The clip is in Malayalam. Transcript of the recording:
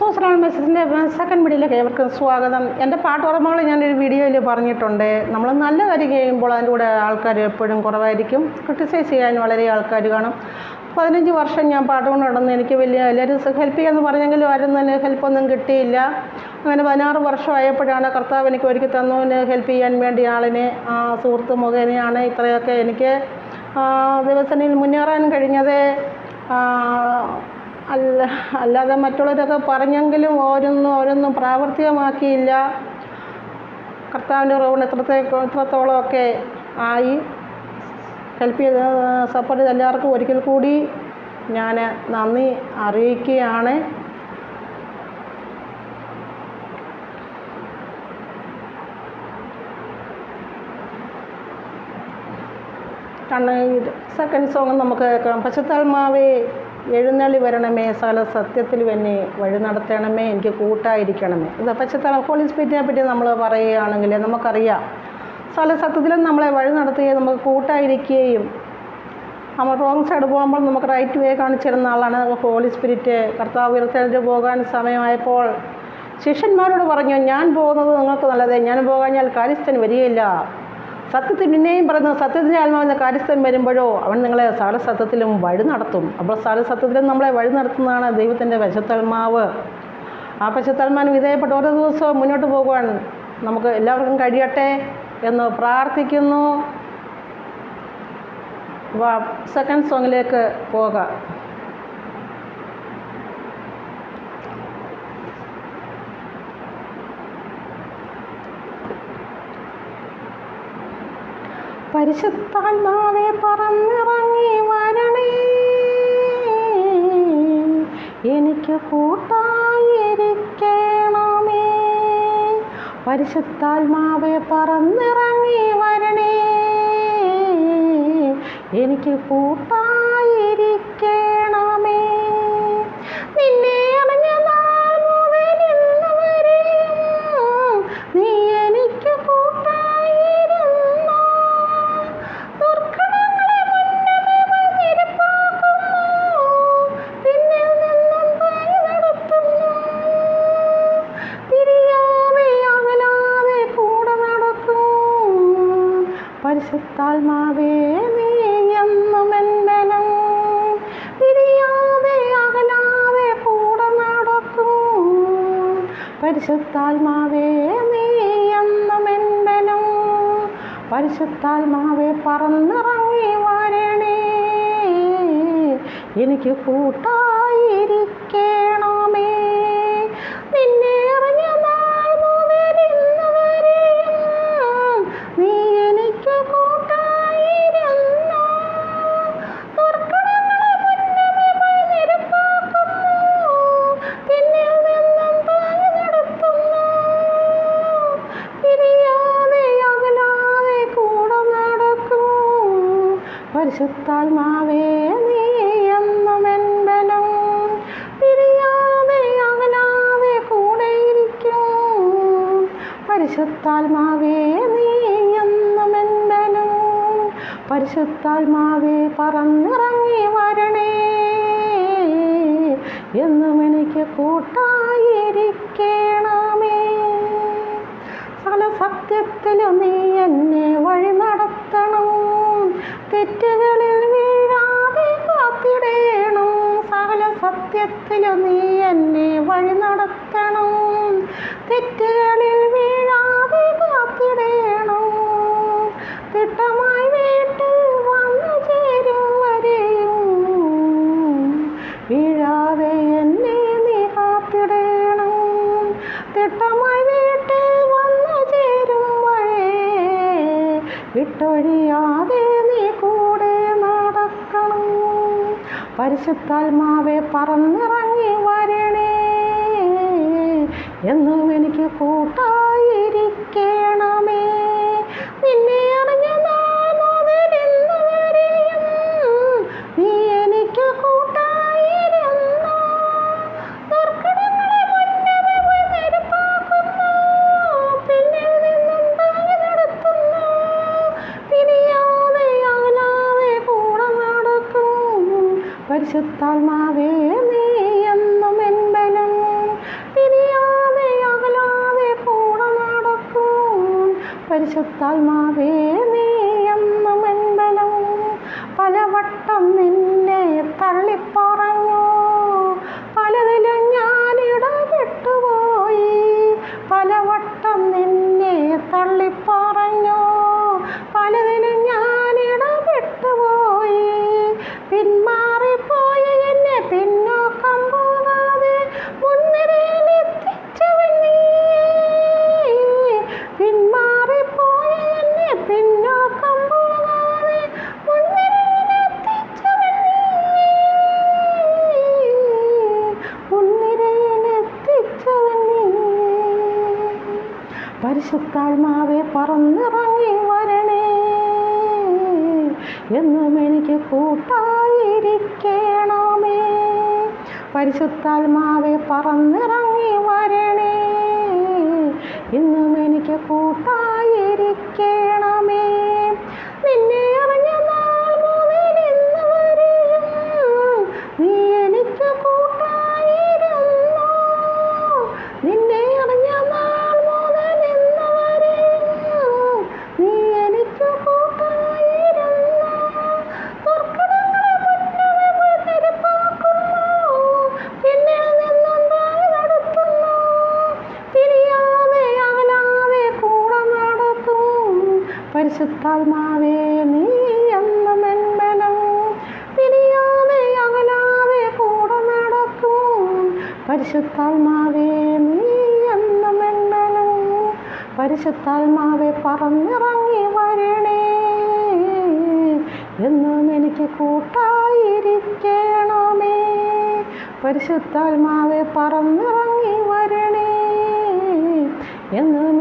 സോസറൽ മെസ്സേജിന്റെ സെക്കൻഡ് മീഡിയയിലേക്ക് ഏവർക്കും സ്വാഗതം. എന്റെ പാട്ട് ഓർമ്മകൾ ഞാനൊരു വീഡിയോയിൽ പറഞ്ഞിട്ടുണ്ട്. നമ്മൾ നല്ല കാര്യം ചെയ്യുമ്പോൾ അതിന്റെ കൂടെ ആൾക്കാർ എപ്പോഴും കുറവായിരിക്കും. ക്രിട്ടിസൈസ് ചെയ്യാൻ വളരെ ആൾക്കാർ കാണും. പതിനഞ്ച് വർഷം ഞാൻ പാട്ട് കൊണ്ട് നടന്ന് എനിക്ക് വലിയ എല്ലാവരും ഹെൽപ്പ് ചെയ്യാമെന്ന് പറഞ്ഞെങ്കിലും ആരും തന്നെ ഹെൽപ്പൊന്നും കിട്ടിയില്ല. അങ്ങനെ പതിനാറ് വർഷമായപ്പോഴാണ് കർത്താവ് എനിക്ക് ഒരുക്കി തന്നതിന് ഹെൽപ്പ് ചെയ്യാൻ വേണ്ടി ആളിനെ ആ സുഹൃത്ത് മുഖേനയാണ് ഇത്രയൊക്കെ എനിക്ക് ദിവസങ്ങളിൽ മുന്നേറാൻ കഴിഞ്ഞത്. അല്ല അല്ലാതെ മറ്റുള്ളവരൊക്കെ പറഞ്ഞെങ്കിലും ഓരോന്നും ഓരോന്നും പ്രാവർത്തികമാക്കിയില്ല. കർത്താവിന്റെ റോഡ് എത്രത്തെ എത്രത്തോളമൊക്കെ ആയി. ഹെൽപ്പ് ചെയ്ത് സപ്പോർട്ട് ചെയ്ത എല്ലാവർക്കും ഒരിക്കൽ കൂടി ഞാൻ നന്ദി അറിയിക്കുകയാണ്. കണ്ണ സെക്കൻഡ് സോങ് നമുക്ക് കേൾക്കാം. പശുത്താൽമാവേ എഴുന്നള്ളി വരണമേ സകല സത്യത്തിൽ എന്നെ വഴി നടത്തണമേ എനിക്ക് കൂട്ടായിരിക്കണമേ. ഇത് പശുത്താൽ ഹോളി സ്പിരിറ്റിനെ പറ്റി നമ്മൾ പറയുകയാണെങ്കിൽ നമുക്കറിയാം. സകല സത്യത്തിലും നമ്മളെ വഴി നടത്തുകയും നമുക്ക് കൂട്ടായിരിക്കുകയും നമ്മൾ റോങ് സൈഡ് പോകുമ്പോൾ നമുക്ക് റൈറ്റ് വേ കാണിച്ചു തരുന്ന ആളാണ് ഹോളി സ്പിരിറ്റ് കർത്താവ് ഉയർത്തേണ്ടി പോകാൻ സമയമായപ്പോൾ ശിഷ്യന്മാരോട് പറഞ്ഞു ഞാൻ പോകുന്നത് നിങ്ങൾക്ക് നല്ലതേ ഞാൻ പോകാഞ്ഞാൽ കാര്യസ്ഥൻ വരികയില്ല. സത്യത്തിൽ പിന്നെയും പറയുന്നു സത്യത്തിന്റെ ആത്മാവെന്ന കാര്യസ്ഥൻ വരുമ്പോഴോ അവൻ നിങ്ങളെ സകല സത്യത്തിലും വഴി നടത്തും. അപ്പോൾ സകല സത്യത്തിലും നമ്മളെ വഴി നടത്തുന്നതാണ് ദൈവത്തിന്റെ പശുത്തൽമാവ് ആ പശുത്തൽമാന് വിധേയപ്പെട്ട് ഓരോ ദിവസവും മുന്നോട്ട് പോകുവാൻ നമുക്ക് എല്ലാവർക്കും കഴിയട്ടെ എന്ന് പ്രാർത്ഥിക്കുന്നു. സെക്കൻഡ് സോങ്ങിലേക്ക് പോകാം. പരിശുദ്ധാത്മാവെ പറന്നിറങ്ങി വരണേ. എനിക്ക് കൂട്ടായിരിക്കണമേ. പരിശുദ്ധാത്മാവെ പറന്നിറങ്ങി വരണേ. എനിക്ക് കൂട്ടായിരിക്കണമേ പരിശുദ്ധാത്മാവേ നീ എന്നും എന്തനം പരിശുദ്ധാത്മാവെ പറന്നിറങ്ങി വരണേ. എനിക്ക് കൂട്ടായിരിക്കണമേ പരിശുദ്ധാത്മാവേ നീ എന്നും എന്തനം പിരിയാതെ അകലാതെ കൂടെ ഇരിക്കും. പരിശുദ്ധാത്മാവേ നീ എന്നും എന്തനം പരിശുദ്ധാത്മാവേ പറന്നിറങ്ങി വരണേ. എന്നും എനിക്ക് കൂട്ടായിരിക്കണമേ. സകല സത്യത്തിലും നീ എന്നെ വഴി നടത്തണം. തെറ്റുകളിൽ വീഴാതെ കാത്തിടേണം? സകല സത്യത്തിലും നീ എന്നെ വഴി നടത്തണം. തെറ്റുകളിൽ പരിശുദ്ധാത്മാവെ പറന്നിറങ്ങി വരണേ. എന്നും എനിക്ക് കൂട്ടായിരിക്കണമേ പരിശുദ്ധാത്മാവേ നീ എന്നും എൻ ബലം പിരിയാതെ അകലാതെ കൂടെ നടക്കൂ. പരിശുദ്ധാത്മാവേ പരിശുദ്ധാത്മാവെ പറന്നിറങ്ങി വരണേ. എന്നും എനിക്ക് കൂട്ടായിരിക്കണമേ. പരിശുദ്ധാത്മാവെ പറന്നിറങ്ങി വരണേ. പരിശുദ്ധാത്മാവേ നീ എന്നും അകലാതെ കൂടെ നടക്കൂ. പരിശുദ്ധാത്മാവേ നീ എന്നും മെന്മനോ പരിശുദ്ധാത്മാവെ പറന്നിറങ്ങി വരണേ. എന്നും എനിക്ക് കൂട്ടായിരിക്കണമേ. പരിശുദ്ധാത്മാവെ പറന്നിറങ്ങി വരണേ. എന്ന്